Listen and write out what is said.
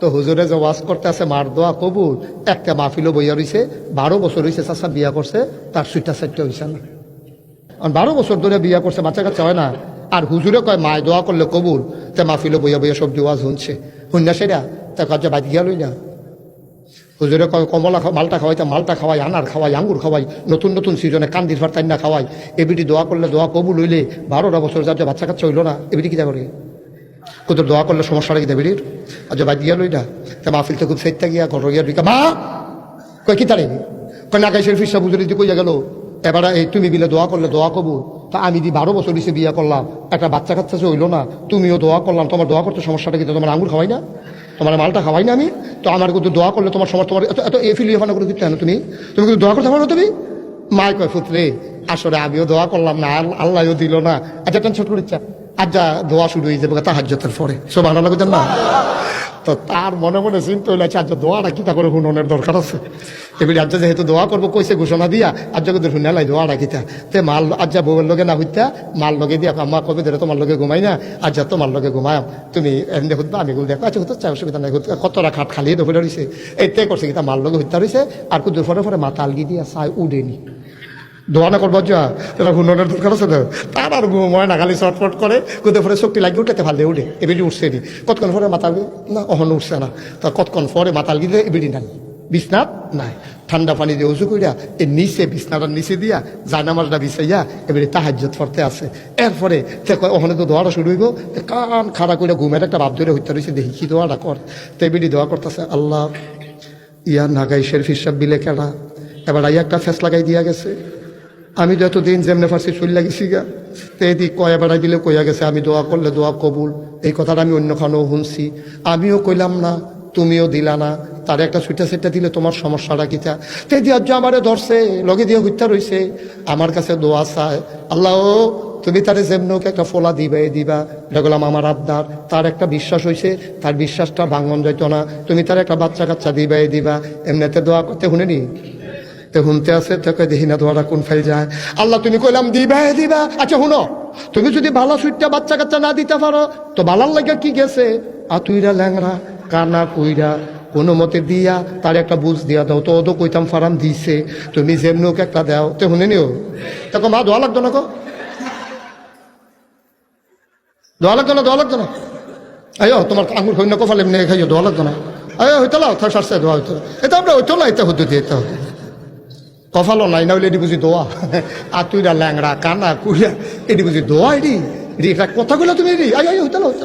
তো হুজুরে যে ওয়াজ করতে আছে, মার দোয়া কবুল। একটা মাহফিলও বইয়া রইছে, বারো বছর হয়েছে চাষা বিয়া করছে, তার সুইটা সাইটটা হয়েছে না। আর বারো বছর ধরে বিয়া করছে, বাচ্চা কাচ্চা হয় না। আর হুজুরে কয়, মায় দোয়া করলে কবুল। তে মাহফিলও বইয়া বইয়া সব ওয়াজ শুনছে শুননা সেটা? তা কাজে বাদ গিয়া লই না। হুজুরে কয়, কমলা মালটা খাওয়াই, তা মালটা খাওয়াই, আনার খাওয়াই, আঙ্গুর খাওয়াই, নতুন নতুন সিজনে কান্দির ভার না খাওয়াই। এবিটি দোয়া করলে দোয়া কবুল হইলে বারোটা বছর যার যে বাচ্চা কাচ্চা হইল না, এবিটি কিতা করে? কত দোয়া করলে সমস্যাটা কি দেবির? আজ বাদ গিয়া না তা মাহফিল তো খুব সেটটা গিয়া ঘর গিয়া ঢুকা মা! কয় কি তারে কয় নাকাই শরীফ সাহেব হুজুরি কইয়া গেল, এবারে এই তুমি বিলে দোয়া করলে দোয়া কবুল তা আমি দি বারো বছর দিছে বিয়া করলাম। একটা বাচ্চা কাচ্চা হইল না। তুমিও দোয়া করলাম। তোমার দোয়া করতে সমস্যাটা কিন্তু তোমার আঙুর খাওয়াই না? তোমার মালটা খাওয়াই না আমি? তো আমার কিন্তু দোয়া করলে তোমার সমস্যা তোমার এত এত এফিল ইহানা করে দিতে তুমি? তুমি কিন্তু দোয়া করতে পারো তুমি? মায় কয়, ফুতরে আসলে আমিও দোয়া করলাম না আল- আল্লাহও দিল না। আচ্ছা টেনশন করে ইচ্ছা। আজ যা দোয়া শুরু হয়ে যাবে, তাহাজ্যতের পরে। সব ভালো লাগবে না? তো তার মনে মনে চিন্তা হইলে আচ্ছা আজ দোয়াটা কিতা করে হুননের দরকার আছে? এবার আজ যেহেতু দোয়া করব, কইছে ঘোষণা দিয়া আজ কিন্তু শুনে লাই দোয়াটা কিতা তে? মাল আজ যা বউয়ের লগে না হইতা মাল লগে দিয়া, আম্মা কবে ধরে তোমার লগে ঘুমাই না আজ যা তোমার লগে ঘুমায়াম তুমি এমনি হুদবা আমি গুল দেখো আচ্ছা হতো চাই অসুবিধা নাই কতটা খাট খালি দফে রয়েছে এইতে করছে কিতা মাল লগে হইতা রয়েছে আর কুদুর ফরে ফরে মাথা আলগি দিয়া চাই উডেনি। দোয়ানা করব, যা। তারা হুননের দরকার আছে তো। তার আর ঘুম হয় না, খালি চটফট করে। কোথাও পরে শক্তি লাগিয়ে উঠতে ভালো উঠে, এবিডি উঠছে নি। কতক্ষণ পরে মাতাল না, অহন উঠছে না। তা কতক্ষণ পরে মাতাল গিয়ে এবিডি নাই? বিছনাত নাই। ঠান্ডা পানি দিয়ে উঁচু করিয়া এই নিচে বিছনাটার নিচে দিয়া জানামাজটা বিছাইয়া এবারে তাহাজ্যত ফরতে আছে। এরপরে তে ওখানে তো দোয়াটা শুরু হইব কান খাড়া করে ঘুমের একটা ভাব ধরে হইতে রয়েছে দেখি কি দোয়াটা কর। তো এবিডি দোয়া করতেছে, আল্লাহ, ইয়া নাগাই শেরফ হিসাব বিলে কেনা এবার আইয়া একটা ফেস লাগাই দিয়া গেছে। আমি যতদিন যেমনে ফার্সি চল লাগিছি গা তো এদিক কয়া বেড়াই দিলে কইয়া গেছে, আমি দোয়া করলে দোয়া কবুল। এই কথাটা আমি অন্যখানেও শুনছি। আমিও কইলাম না, তুমিও দিলা না। তার একটা সুইটা সেটা দিলে তোমার সমস্যাটা কিতা তে? দিয়ে আজ আমারে ধরছে, লগে দিয়ে হত্যা রইছে। আমার কাছে দোয়া চায়, আল্লাহ, তুমি তারে যেমনক একটা ফোলা দিবে দিবা। দেখলাম আমার আবদার। তার একটা বিশ্বাস হয়েছে তার বিশ্বাসটা ভাঙন যাইতো না। তুমি তার একটা বাচ্চা কাচ্চা দিবে দিবা। এমনিতে দোয়া করতে শুনেনি? তো শুনতে আছে, তোকে দেখি না দোয়াটা কোন ফাইল যায়। আল্লাহ, তুমি কইলাম, দিবা দিবা। আচ্ছা শুনো তুমি যদি ভালো সুইটটা বাচ্চা কাচ্চা না দিতে পারো, তো ভালার লাগে কি গেছে? আতুইরা ল্যাংরা কানা কুইরা, কোনো মতে দিয়া, তার একটা বুঝ দিয়া দাও। তো ওদো কইতাম, ফারাম দিছে। তুমি যেমনি ওকে একটা দাও। তো শুনে নিও। তখন মা দোয়া লাগতো না কো? দোয়া লাগতো না দোয়া লাগতো না? আয়ো, তোমার আঙুর হইন কফালে এমনি খাইও দোয়া লাগতো না। আয়ো হইতো না সারছে দোয়া হইতো। এটা আমরা হইতো না এটা হতো দিয়ে এটা হতো কফালো নাই না হইলে এটি বুঝি দোয়া আর তুই ল্যাংড়া কানা কুড়িয়া এটি বুঝি দোয়া এটি। এটি কথা কথাগুলো তুমি এটি। আই আই হইতে হইতে